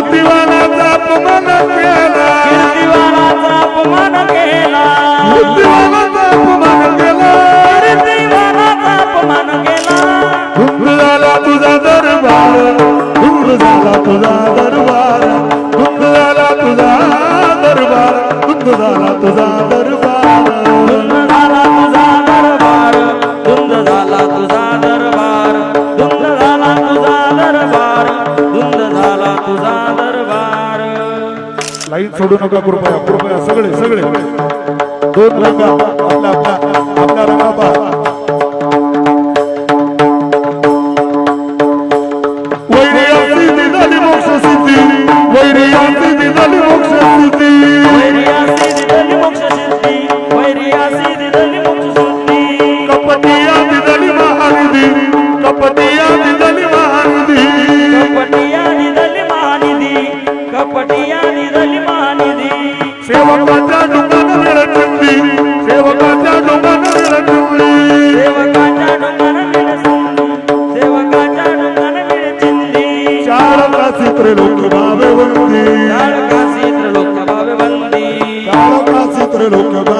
कीर्तिवानाचा अपमान केला. कीर्तिवानाचा अपमान केला. कीर्तिवानाचा अपमान केला. कीर्तिवानाचा अपमान केला. धुंद झाला तुझा दरबार. धुंद झाला तुझा दरबार. धुंद झाला तुझा दरबार. धुंद झाला तुझा दरबार. लाईन सोडू नका कृपया कृपया सगळे सगळे. दोन रंग आपला आपला सेवकाच्या डोंगानं चिंदी सेवकाच्या डोंगानं वेळ चिंदी सेवकाच्या डोंगानं मिळ सिंधी सेवकाच्या डोंगानं मिळ चिंदी चार कासी त्रिलोक भावे वंदी त्रिलोक भावे चार कासी त्रिलोक भावे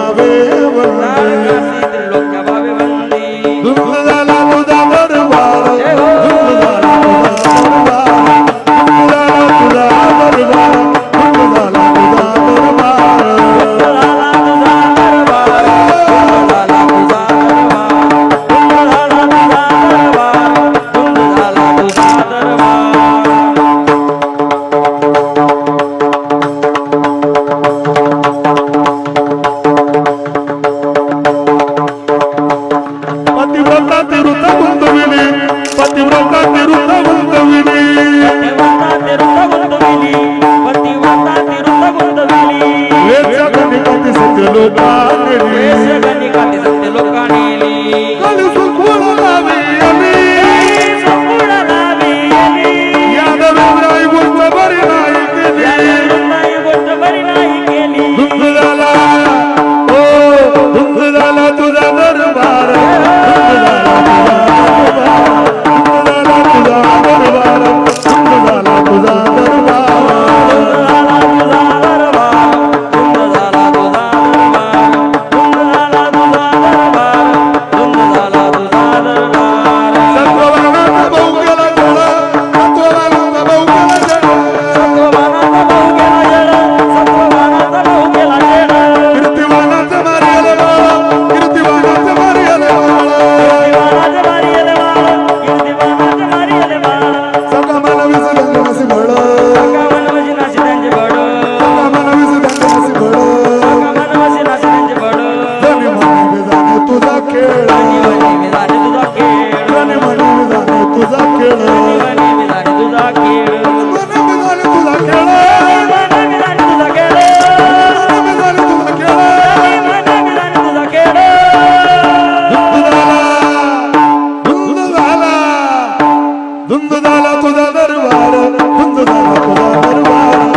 புதா தருவார்? புந்துதா புதா தருவார்?